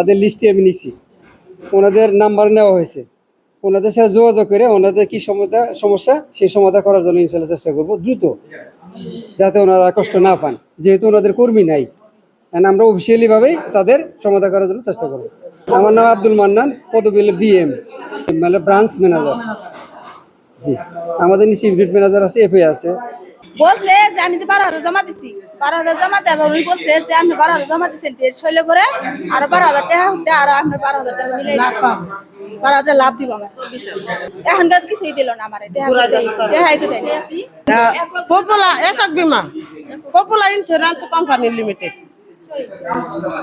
তাদের লিস্টে আমি নিছি। ওনাদের নাম্বার নেওয়া হয়েছে। ওনাদের সাথে যোগাযোগ করে ওনাদের কি সমস্যা সমস্যা, সেই সমাধান করার জন্য ইনশাল্লাহ চেষ্টা করব দ্রুত, যাতে ওনারা কষ্ট না পান। যেহেতু ওনাদের কর্মী নাই আমরা অফিসিয়ালি ভাবেই তাদের সমাধান করার জন্য চেষ্টা করব। আমার নাম আব্দুল মান্নান পদবী বিএম মানে ব্রাঞ্চ ম্যানেজার জি। আমাদের নিচে ইউনিট ম্যানেজার আছে এফএ আছে। বলছে যে আমি যে বারো হাজার জমা দিছি বারো হাজার জমা দেওয়ার উনি বলছে যে আপনি বারো হাজার জমা দিচ্ছেন ডেট সইলে পরে আরও বারো হাজার টাকা উঠতে আর আপনি বারো হাজার টাকা মিলে বারো হাজার লাভ দিব আমার। এখনকার কিছুই দিল না আমার দেখাই তো দেয়নি পপুলা একক বিমা পপুলা ইন্স্যুরেন্স কোম্পানি লিমিটেড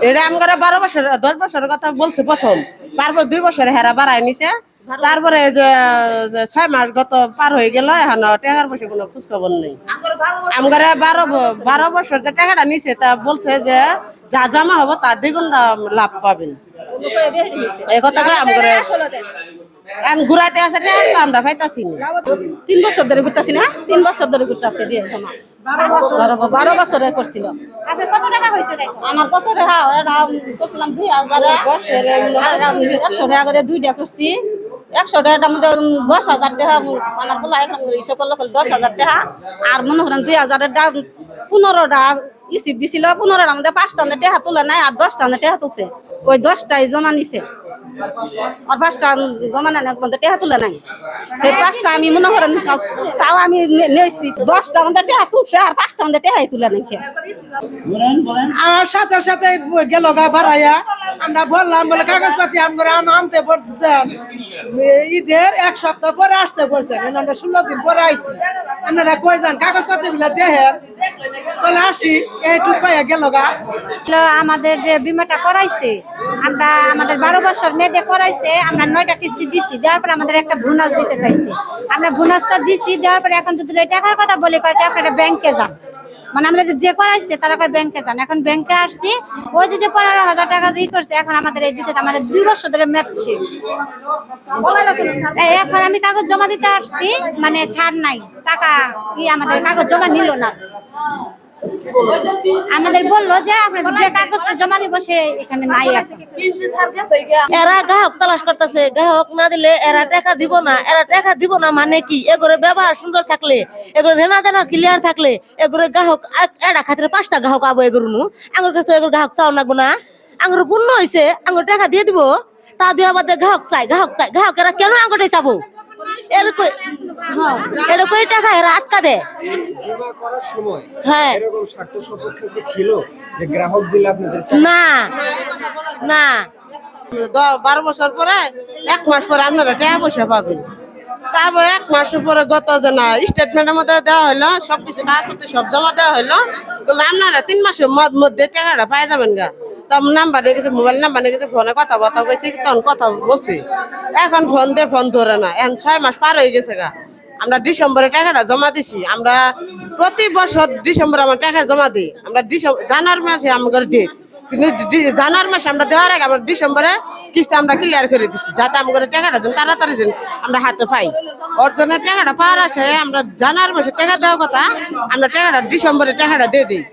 এটা আমরা বারো বছর দশ বছরের কথা বলছে প্রথম তারপর দুই বছর হেরা বাড়াই নিছে। তারপরে যে ছয় মাস গত পার হয়ে গেল এখন টাকার পয়সা কোনো খোঁজ খবর নেই আমরা বারো ব- বারো বছর যে টাকাটা নিছে তা বলছে যে যা জমা হব তার দ্বিগুণ লাভ পাবেন। এই কথাটা আমরা এখন ঘুরাইতে আসে টাকা তো আমরা পাইতাছি না। তিন বছর ধরে ঘুরতেছি না? তিন বছর ধরে ঘুরতেছে দিয়ে জমা। বারো- বছরে। করছিল। আপনার কত টাকা হয়েছে আমার কত টাকা? করছিলাম দুই হাজার। বছরে একশো টাকা করে দুইটা করছি। একশো টাকার মধ্যে দশ হাজার টাকা আমার বলা এখন ইসে করলে দশ হাজার টাকা। আর মনে করেন দুই হাজারের দাম পনেরোটা ইসিপ দিছিল পনেরোটার মধ্যে পাঁচটা টাকা তুলে নাই আর দশটা টাকা তুলছে। ওই দশটাই জমা নিছে। আর পাঁচটা জমা নেয় না মধ্যে টাকা তুলে নাই সেই পাঁচটা আমি মনে করেন তাও আমি নিয়েছি দশটা মধ্যে টাকা তুলছে আর পাঁচটা মধ্যে টাকাই তুলে নাই আমার সাথে সাথে গেল গা বাড়াইয়া আমরা বললাম বলে কাগজপাতি আমরা আম আনতে বলছেন ঈদের এক সপ্তাহ পরে আসতে বলছেন আমরা ষোলো দিন পরে আইছি। আপনারা কই যান? কাগজপাতি গুলা দেখেন। বলে আসি, এইটুকু কয়ে গেল গা। আমাদের যে বিমাটা করাইছে, আমরা আমাদের বারো বছর মেয়েদের করাইছে, আমরা নয়টা কিস্তি দিচ্ছি দেওয়ার পরে আমাদের একটা বোনাস দিতে চাইছে। আমরা বোনাসটা দিচ্ছি দেওয়ার পরে এখন যদি টাকার কথা বলি, কয় কি আপনারা ব্যাংকে যান। মানে আমাদের যে করাইছে, তারা কয় ব্যাংকে যান। এখন ব্যাংকে আসছি, ওই যে যে পনেরো হাজার টাকা দিয়ে করছে, এখন আমাদের এই দিতে আমাদের দুই বছর ধরে ম্যাচ শেষ। এখন আমি কাগজ জমা দিতে আসছি মানে ছাড় নাই। টাকা কি আমাদের কাগজ জমা নিল না। আমাদের বলল যে আপনাদের যে কাগজটা জমা নিব, সে এখানে নাই আছে এরা গ্রাহক তালাশ করতেছে, গ্রাহক না দিলে এরা টাকা দিব না, এরা টাকা দিব না মানে কি? এগুলো ব্যবহার সুন্দর থাকলে, এগুলো রেনা দেনা ক্লিয়ার থাকলে, এগুলো গ্রাহক এরা খাতিরে পাঁচটা গ্রাহক আবো এগুলো নু আঙুর কাছে এগুলো গ্রাহক চাও লাগবো না। আঙুর পূর্ণ হয়েছে আঙুর টাকা দিয়ে দিব, তা দিয়ে আমাদের গ্রাহক চাই গ্রাহক চাই গ্রাহক এরা কেন আঙুরটাই চাবো? এরকম হ্যাঁ এরকম টাকা এরা আটকা দেয়। করার সময় হ্যাঁ। এরকম স্বার্থ সপক্ষে ছিল যে গ্রাহক দিলে আপনাদের না। না। দ- বারো বছর পরে এক মাস পরে আপনারা টাকা পয়সা পাবেন। তারপর এক মাসের পরে গত জানা স্টেটমেন্টের মধ্যে দেওয়া হলো সব কিছু কাগজপত্র সব জমা দেওয়া হলো আপনারা তিন মাসের মধ্যে টাকাটা পাই যাবেন গা। নাম্বার গেছে, মোবাইল নাম্বার গেছে, ফোনে কথা বথা তখন কথা বলছি। এখন ফোন দিয়ে ফোন ধরে না, এখন ছয় মাস পার হয়ে গেছে গা। আমরা ডিসেম্বরে টাকাটা জমা দিছি, আমরা প্রতি বছর ডিসেম্বরে আমরা টাকা জমা দিই। আমরা জানুয়ারি মাসে আমাদের ডেট কিন্তু জানুয়ারি মাসে আমরা দেওয়ার আগে আমরা ডিসেম্বরে কিস্তি আমরা ক্লিয়ার করে দিছি, যাতে আমাদের টাকাটা যেন তাড়াতাড়ি যেন আমরা হাতে পাই। ওর জন্য টাকাটা পাওয়ার আসে আমরা জানুয়ারি মাসে টাকা দেওয়ার কথা, আমরা টাকাটা ডিসেম্বরে টাকাটা দিয়ে দিই।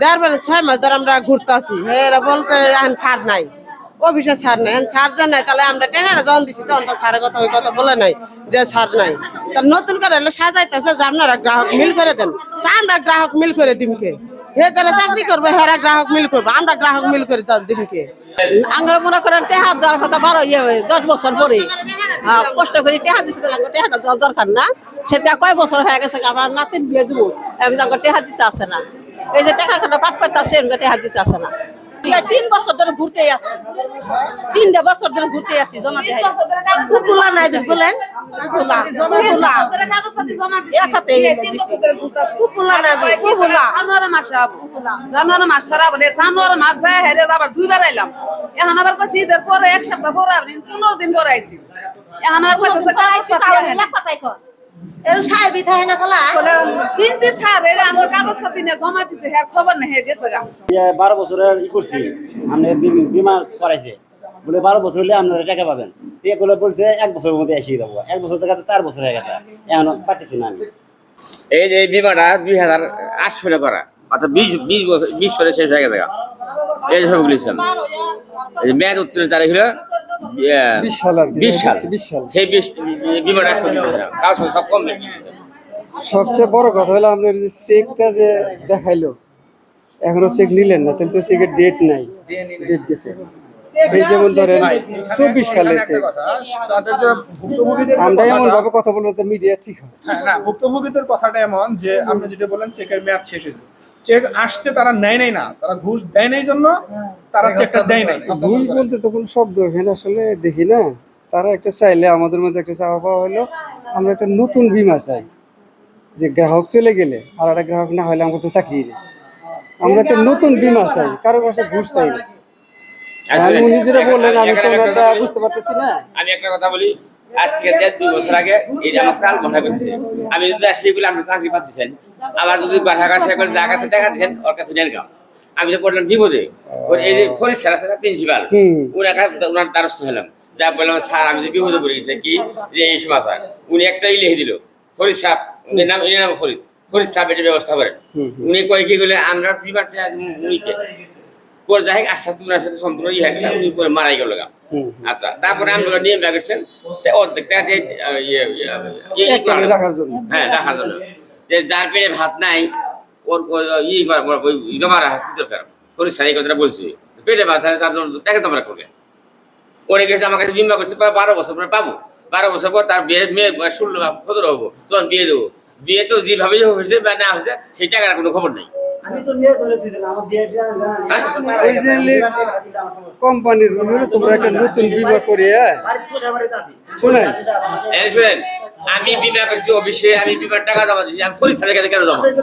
দেওয়ার পরে ছয় মাস ধরে আমরা ঘুরতে আসি এরা বলতে এখন ছাড় নাই। অফিসে ছাড় নাই। এখন ছাড় যে নাই তাহলে আমরা টাকাটা জন দিছি? তখন তো সারের কথা ওই কথা বলে নাই যে ছাড় নাই। তা নতুন করে হলে সাজাইতেছে যে আপনারা গ্রাহক মিল করে দেন। তা আমরা গ্রাহক মিল করে দিমকে হে করে চাকরি করবে হেরা গ্রাহক মিল করবে। আমরা গ্রাহক মিল করে দিমকে আঙ্গুর মনে করেন টেহা দেওয়ার কথা বারো ইয়ে দশ বছর পরে। হ্যাঁ, কষ্ট করে টেহা তাহলে টেহাটা দরকার না। সেটা কয় বছর হয়ে গেছে আমার নাতিন বিয়ে দিব। আমি টেহা দিতে আসে না। এই যে টাকা খানা পাক পাইতে আসে এমনি টেহা দিতে আসে না। তিন বছর ধরে ঘুরতেই আসি। তিনটা বছর ধরে ঘুরতেই আসি জমা দিয়ে কুকুলা নাই বলেন কুকুলা কুকুলা একসাথে কুকুলা নাই কুকুলা জানুয়ারি মাস জানুয়ারি মাস সারা বলে জানুয়ারি মাস যায় হেরে আবার দুইবার আইলাম। এখন আবার কইছি ঈদের পরে এক সপ্তাহ পরে পনেরো দিন পরে আইছি। এখন আবার কইতেছে। এর সাহেবি থাকে না কলা? কিনছি স্যার এটা আমার কাগজপাতি নিয়ে জমা দিছে হ্যাঁ খবর নেই হয়ে গেছে গা। ইয়ে বারো বছরের ই করছি আপনি বিমা করাইছে। বলে বারো বছর হলে আপনারা টাকা পাবেন। ঠিক বলে বলছে এক বছরের মধ্যে এসে দেবো। এক বছর থেকে চার বছর হয়ে গেছে এখন পাচ্ছি না আমি। এই যে এই বিমাটা দুই হাজার আট সালে করা অর্থাৎ বিশ বিশ বছর বিশ সালে শেষ হয়ে গেছে এই সবগুলো এই মেয়াদ উত্তরের তারিখ হলো বিশ সাল আর বিশ সাল বিশ সাল সেই বিশ বিমাটা আসতে দিতেছে না কাজ সব কম সবচেয়ে বড় কথা হলো আপনার যে চেকটা যে দেখাইলো এখনও চেক নিলেন না তাহলে তো চেকের ডেট নাই। ডেট গেছে। এই যেমন ধরেন চব্বিশ আমরা এমন ভাবে কথা বলব তো মিডিয়া ঠিক হয়। হ্যাঁ না ভুক্তভোগীদের কথাটা এমন যে আপনি যেটা বললেন চেকের মেয়াদ শেষ হয়েছে। চেক আসছে তারা নেয় নাই না। তারা ঘুষ দেয় নাই জন্য তারা চেকটা দেয় নাই। ভুল বলতে তো কোনো শব্দ এখানে আসলে দেখি না তারা একটা চাইলে আমাদের মধ্যে একটা চাওয়া পাওয়া হলো আমরা একটা নতুন বিমা চাই। যে গ্রাহক চলে গেলে আর একটা গ্রাহক না হলে আমাকে তো চাকরি নেই। আমরা একটা নতুন বিমা চাই কারও বাসায় ঘুষ চাই না। উনি যেটা বললেন আমি তো বুঝতে পারতেছি না। আমি একটা কথা বলি আজ থেকে দেড় দুই বছর আগে এই যে আমার চাল ঘটা করছে আমি যদি আসি বলে আপনি চাকরি পাচ্ছেন আবার যদি বাসা কাছে করে যা কাছে টাকা দিচ্ছেন ওর কাছে নেন কাম আমি তো পড়লাম বিপদে ওর এই যে ফরিদ স্যার আছে প্রিন্সিপাল হুম। ওনার ওনার দ্বারস্থ হলাম। যা বললাম স্যার আমি যে বিপদে পড়ে গেছে কি যে এই সমাচার? উনি একটা ই লিখে দিল ফরিদ সাহেব। উনি নাম উনি নাম ফরিদ। ফরিদ সাহেব এটা ব্যবস্থা করেন। উনি কয় কি করলে আমরা উনিকে পরে যাই আশা তোমার সাথে সম্পূর্ণ ইয়ে গেলাম উনি পরে মারাই গেল গা। আচ্ছা তারপরে আমি নিয়ে ব্যাগ করছেন অর্ধেক টাকা দিয়ে ইয়ে ইয়ে ইয়ে হ্যাঁ রাখার জন্য। যে যার পেটে ভাত নাই ওর ই জমা রাখা কি দরকার? করে কথাটা বলছি। পেটে ভাত তার জন্য টাকা জমা রাখবে ওরে গেছে আমার কাছে বিমা করছে বারো বছর পরে পাবো। বারো বছর পর তার বিয়ে মেয়ে ষোলো সতেরো হব। তখন বিয়ে দেবো। বিয়ে তো যেভাবে হয়েছে বা না হয়েছে সেই টাকার কোনো খবর নেই। আমি তো নিয়ে চলে দিয়েছিলাম আমার বিয়ে কোম্পানির হলো তোমরা একটা নতুন বিমা করে শোনেন এই শুনেন আমি বিমা করছি অফিসে আমি বিমার টাকা জমা দিচ্ছি আমি পরীক্ষা কাছে কেন জমা নাই তো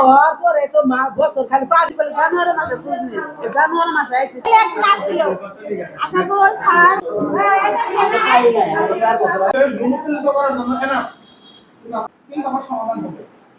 হওয়ার পরে তো মা বছর খালি পাঁচ জানুয়ারি মাসে বুঝলি জানুয়ারি মাসে আইসি আসছিল সমাধান হবে